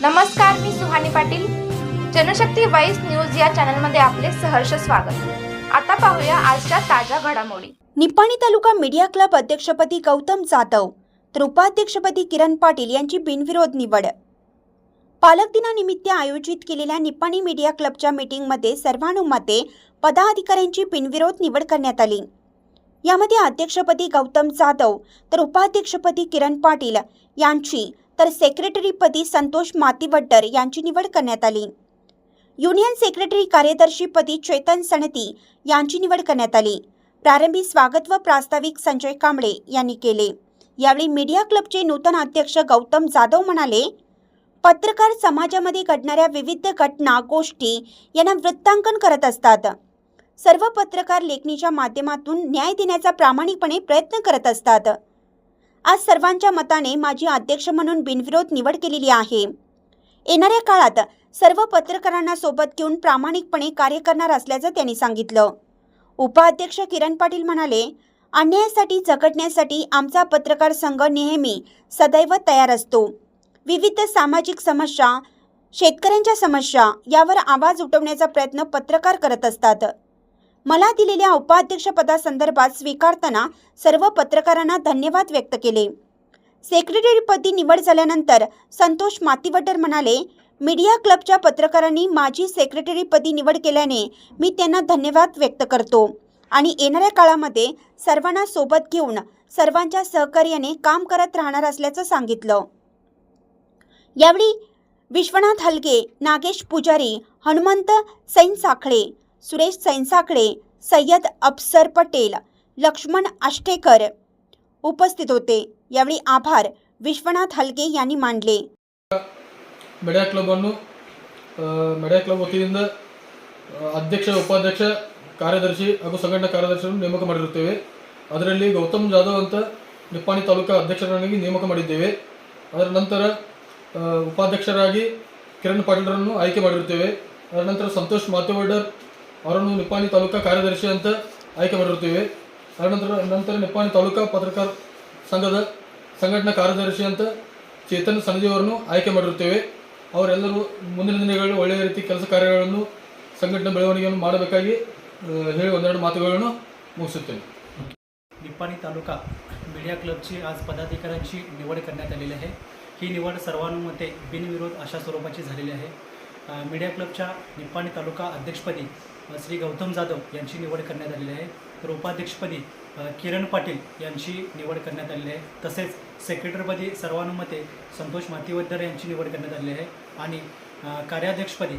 नमस्कार मी Suhani Patil. Janshakti voice news या चॅनलमध्ये आपले सहर्ष स्वागत. आता पाहूया आजच्या ताज्या घडामोडी. निपाणी तालुका मीडिया क्लब अध्यक्षपदी गौतम जाधव तर उपाध्यक्षपदी किरण पाटील यांची बिनविरोध निवड. पालक दिनानिमित्त आयोजित केलेल्या निपाणी मीडिया क्लबच्या मीटिंगमध्ये सर्वानुमते पदाधिकाऱ्यांची बिनविरोध निवड करण्यात आली. यामध्ये अध्यक्षपदी गौतम जाधव तर उपाध्यक्षपदी किरण पाटील यांची तर सेक्रेटरीपदी संतोष मातीवड्डर यांची निवड करण्यात आली. युनियन सेक्रेटरी कार्यदर्शीपदी चेतन सणती यांची निवड करण्यात आली. प्रारंभी स्वागत व प्रास्ताविक संजय कांबळे यांनी केले. यावेळी मीडिया क्लबचे नूतन अध्यक्ष गौतम जाधव म्हणाले पत्रकार समाजामध्ये घडणाऱ्या विविध घटना गोष्टी यांना वृत्तांकन करत असतात. सर्व पत्रकार लेखणीच्या माध्यमातून न्याय देण्याचा प्रामाणिकपणे प्रयत्न करत असतात. आज सर्वांच्या मताने माझी अध्यक्ष म्हणून बिनविरोध निवड केलेली आहे. येणाऱ्या काळात सर्व पत्रकारांना सोबत घेऊन प्रामाणिकपणे कार्य करणार असल्याचं त्यांनी सांगितलं. उपाध्यक्ष किरण पाटील म्हणाले अन्यायासाठी झगडण्यासाठी आमचा पत्रकार संघ नेहमी सदैव तयार असतो. विविध सामाजिक समस्या शेतकऱ्यांच्या समस्या यावर आवाज उठवण्याचा प्रयत्न पत्रकार करत असतात. मला दिलेल्या उपाध्यक्षपदासंदर्भात स्वीकारताना सर्व पत्रकारांना धन्यवाद व्यक्त केले. सेक्रेटरीपदी निवड झाल्यानंतर संतोष मातीवटर म्हणाले मीडिया क्लबच्या पत्रकारांनी माझी सेक्रेटरीपदी निवड केल्याने मी त्यांना धन्यवाद व्यक्त करतो. आणि येणाऱ्या काळामध्ये सर्वांना सोबत घेऊन सर्वांच्या सहकार्याने काम करत राहणार असल्याचं सांगितलं. यावेळी विश्वनाथ हलगे नागेश पुजारी हनुमंत सैन साखळे सुरेश सैनसाखळे सय्यद अफसर पटेल लक्ष्मण आष्टेकर उपस्थित होते यावेळी आभार विश्वनाथ हलगे यांनी मांडले ಮೆಡಿಯಾ ಕ್ಲಬ್ಬನ್ನು ಆ, ಮೆಡಿಯಾ ಕ್ಲಬ್ ವತಿಯಿಂದ ಆ, ಅಧ್ಯಕ್ಷ ಉಪಾಧ್ಯಕ್ಷ ಕಾರ್ಯದರ್ಶಿ ಹಾಗೂ ಸಂಘಟನಾ ಕಾರ್ಯದರ್ಶಿಯನ್ನು ನೇಮಕ ಮಾಡಿರುತ್ತೇವೆ ಅದರಲ್ಲಿ ಗೌತಮ್ ಜಾಧವ್ ಅಂತ ನಿಪ್ಪಾಣಿ ತಾಲೂಕಾ ಅಧ್ಯಕ್ಷರನ್ನಾಗಿ ನೇಮಕ ಮಾಡಿದ್ದೇವೆ ಅದರ ನಂತರ ಆ, ಉಪಾಧ್ಯಕ್ಷರಾಗಿ ಕಿರಣ್ ಪಾಟೀಲ್ರನ್ನು ಆಯ್ಕೆ ಮಾಡಿರುತ್ತೇವೆ ಅದರ ನಂತರ ಸಂತೋಷ್ ಮಾತೇವಡ್ಡರ್ ಅವರನ್ನು ನಿಪ್ಪಾಣಿ ತಾಲೂಕಾ ಕಾರ್ಯದರ್ಶಿ ಅಂತ ಆಯ್ಕೆ ಮಾಡಿರುತ್ತೇವೆ ಅದರ ನಂತರ ನಂತರ ನಿಪ್ಪಾಣಿ ತಾಲೂಕಾ ಪತ್ರಕಾರ ಸಂಘದ ಸಂಘಟನಾ ಕಾರ್ಯದರ್ಶಿ ಅಂತ ಚೇತನ್ ಸನದಿಯವರನ್ನು ಆಯ್ಕೆ ಮಾಡಿರುತ್ತೇವೆ ಅವರೆಲ್ಲರೂ ಮುಂದಿನ ದಿನಗಳಲ್ಲಿ ಒಳ್ಳೆಯ ರೀತಿ ಕೆಲಸ ಕಾರ್ಯಗಳನ್ನು ಸಂಘಟನೆ ಬೆಳವಣಿಗೆಯನ್ನು ಮಾಡಬೇಕಾಗಿ ಆ, ಹೇಳಿ ಒಂದೆರಡು ಮಾತುಗಳನ್ನು ಮುಗಿಸುತ್ತೇನೆ निप्पाणी तालुका मीडिया क्लबची आज पदाधिकाऱ्यांची निवड करण्यात आलेली आहे ही निवड सर्वानुमते बिनविरोध अशा स्वरूपाची झालेली आहे अ, मीडिया क्लबच्या निप्पाणी तालुका अध्यक्षपदी अ, श्री गौतम जाधव यांची निवड करण्यात आलेली आहे. तर उपाध्यक्षपदी किरण पाटील यांची निवड करण्यात आलेली आहे. तसेच सेक्रेटरीपदी सर्वानुमते संतोष मातीवद्दर यांची निवड करण्यात आलेली आहे. आणि कार्याध्यक्षपदी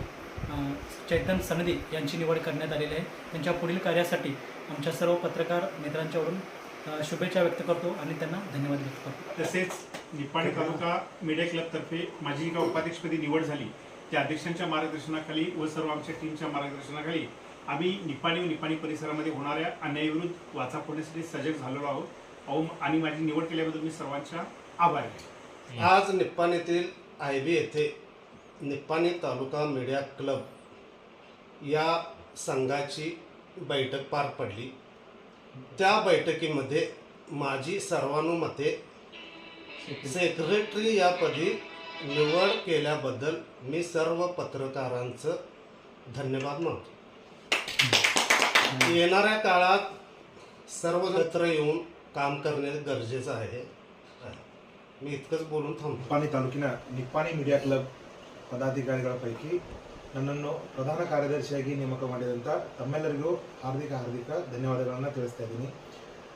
चैतन सनदी यांची निवड करण्यात आलेली आहे. त्यांच्या पुढील कार्यासाठी आमच्या सर्व पत्रकार मित्रांच्यावरून शुभेच्छा व्यक्त करतो आणि त्यांना धन्यवाद व्यक्त करतो. तसेच निपाणी तालुका मीडिया क्लबतर्फे माझी एका उपाध्यक्षपदी निवड झाली. त्या अध्यक्षांच्या मार्गदर्शनाखाली व सर्व आमच्या टीमच्या मार्गदर्शनाखाली आम्ही निप्पाणी व निप्पाणी परिसरामध्ये होणाऱ्या अन्यायाविरुद्ध वाचा फोडण्यासाठी सजग झालेलो आहोत. अहो आणि माझी निवड केल्याबद्दल मी सर्वांच्या आभारी आहे. आज निप्पाणीतील आय बी येथे निप्पाणी तालुका मीडिया क्लब या संघाची बैठक पार पडली. त्या बैठकीमध्ये माझी सर्वानुमते सेक्रेटरी. या पदी निवड केल्याबद्दल मी सर्व पत्रकारांचं धन्यवाद मानतो येणाऱ्या काळात सर्व एकत्र येऊन काम करणे गरजेचं आहे मी इतकंच बोलून थांबतो ನಿಪ್ಪಾಣಿ ತಾಲೂಕಿನ ನಿಪ್ಪಾಣಿ ಮೀಡಿಯಾ ಕ್ಲಬ್ ಪದಾಧಿಕಾರಿಗಳ ಪೈಕಿ ನನ್ನನ್ನು ಪ್ರಧಾನ ಕಾರ್ಯದರ್ಶಿಯಾಗಿ ನೇಮಕ ಮಾಡಿದಂಥ ತಮ್ಮೆಲ್ಲರಿಗೂ ಹಾರ್ದಿಕ ಹಾರ್ದಿಕ ಧನ್ಯವಾದಗಳನ್ನು ತಿಳಿಸ್ತಾ ಇದ್ದೀನಿ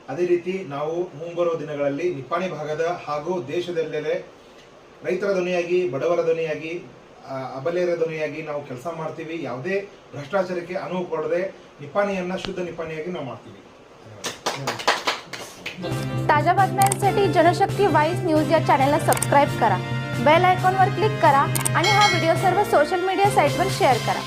ಅದೇ ರೀತಿ ನಾವು ಮುಂಬರುವ ದಿನಗಳಲ್ಲಿ ನಿಪ್ಪಾಣಿ ಭಾಗದ ಹಾಗೂ ದೇಶದೆಲ್ಲೆಡೆ ರೈತರ ಧ್ವನಿಯಾಗಿ ಬಡವರ ಧ್ವನಿಯಾಗಿ ಆ, ಅಬಲೆಯರ ಧ್ವನಿಯಾಗಿ ನಾವು ಕೆಲಸ ಮಾಡ್ತೀವಿ ಯಾವುದೇ ಭ್ರಷ್ಟಾಚಾರಕ್ಕೆ ಅನುವು ಕೊಡದೆ ನಿಪ್ಪಾಣಿಯನ್ನು ಶುದ್ಧ ನಿಪ್ಪಾಣಿಯಾಗಿ ನಾವು ಮಾಡ್ತೀವಿ ಧನ್ಯವಾದ ताज्या बातम्यांसाठी जनशक्ती वाईस न्यूज या चॅनलला सबस्क्राईब करा बेल आयकॉनवर क्लिक करा आणि हा व्हिडिओ सर्व सोशल मीडिया साईटवर शेअर करा